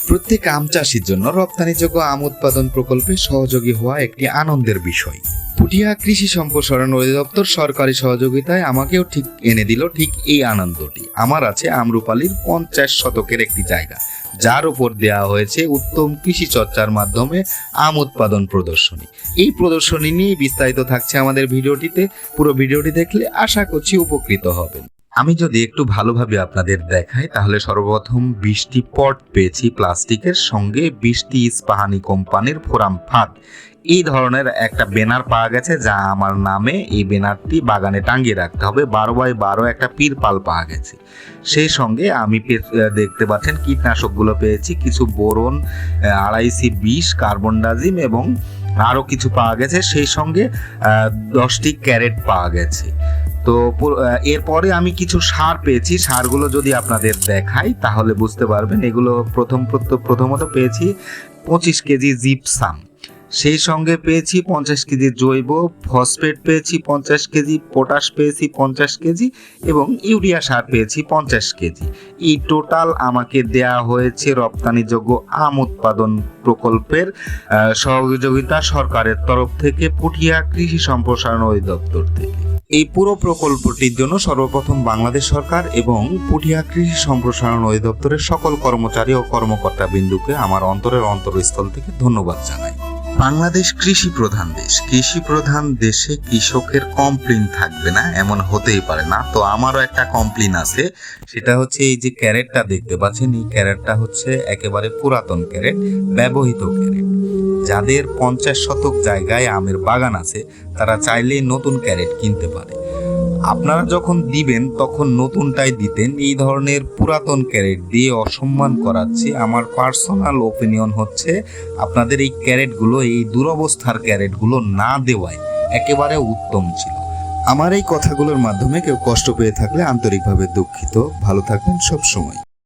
প্রত্যেক আম চাষির জন্য রপ্তানিযোগ্য আম উৎপাদন প্রকল্পে সহযোগী হওয়া একটি আনন্দের বিষয়। পুটিয়া কৃষি সম্প্রসারণ অধিদপ্তর সরকারি সহযোগিতায় আমাকেও ঠিক এনে দিল ঠিক এই আনন্দটি। আমার আছে আমরুপালির পঞ্চাশ শতকের একটি জায়গা, যার উপর দেয়া হয়েছে উত্তম কৃষি চর্চার মাধ্যমে আম উৎপাদন প্রদর্শনী। এই প্রদর্শনী নিয়ে বিস্তারিত থাকছে আমাদের ভিডিওটিতে। পুরো ভিডিওটি দেখলে আশা করছি উপকৃত হবেন। আমি যদি একটু ভালোভাবে আপনাদের দেখাই, তাহলে সর্বপ্রথম বিশটি পট পেয়েছি প্লাস্টিকের সঙ্গে। বিশটি ইস্পাহানি কোম্পানির ফোরাম ফাঁদ। এই ধরনের একটা ব্যানার পাওয়া গেছে, যা আমার নামে এই ব্যানারটি বাগানে টাঙিয়ে রাখতে হবে। বারো বাই বারো একটা পীরপাল পাওয়া গেছে। সেই সঙ্গে আমি দেখতে পাচ্ছেন কীটনাশকগুলো পেয়েছি। কিছু বোরন আড়াইসি বিষ কার্বন ডাজিম এবং আরও কিছু পাওয়া গেছে। সেই সঙ্গে দশটি ক্যারেট পাওয়া গেছে। তো এরপরে আমি কিছু সার পেয়েছি। সারগুলো যদি আপনাদের দেখাই, তাহলে বুঝতে পারবেন এগুলো প্রথম প্রথ- প্রথমত পেয়েছি পঁচিশ কেজি জিপসাম। সেই সঙ্গে পেয়েছি পঞ্চাশ কেজি জৈব, ফসফেট পেয়েছি পঞ্চাশ কেজি, পটাশ পেয়েছি পঞ্চাশ কেজি এবং ইউরিয়া সার পেয়েছি পঞ্চাশ কেজি। এই টোটাল আমাকে দেয়া হয়েছে রপ্তানিযোগ্য আম উৎপাদন প্রকল্পের সহযোগিতা সরকারের তরফ থেকে পুঠিয়া কৃষি সম্প্রসারণ অধিদপ্তর থেকে। এই পুরো প্রকল্পটির জন্য সর্বপ্রথম বাংলাদেশ সরকার এবং পুঠিয়া কৃষি সম্প্রসারণ অধিদপ্তরের সকল কর্মচারী ও কর্মকর্তা বিন্দুকে আমার অন্তরের অন্তরস্থল থেকে ধন্যবাদ জানাই। বাংলাদেশ কৃষি প্রধান দেশ। কৃষি প্রধান দেশে কৃষকের কমপ্লেন থাকবে না, এমন হতেই পারে না। তো আমারও একটা কমপ্লেন আছে, সেটা হচ্ছে এই যে ক্যারেটটা দেখতে পাচ্ছেন, এই ক্যারেটটা হচ্ছে একেবারে পুরাতন ক্যারেট, ব্যবহৃত ক্যারেট। যাদের পঞ্চাশ শতক জায়গায় আমের বাগান আছে, তারা চাইলেই নতুন ক্যারেট কিনতে পারে। আপনারা যখন দিবেন, তখন নতুনটাই দিতেন। এই ধরনের পুরাতন ক্যারেট দিয়ে অসম্মান করাচ্ছে। আমার পার্সোনাল ওপিনিয়ন হচ্ছে, আপনাদের এই ক্যারেটগুলো, এই দুরবস্থার ক্যারেটগুলো না দেওয়াই একেবারে উত্তম ছিল। আমার এই কথাগুলোর মাধ্যমে কেউ কষ্ট পেয়ে থাকলে আন্তরিকভাবে দুঃখিত। ভালো থাকবেন সব সময়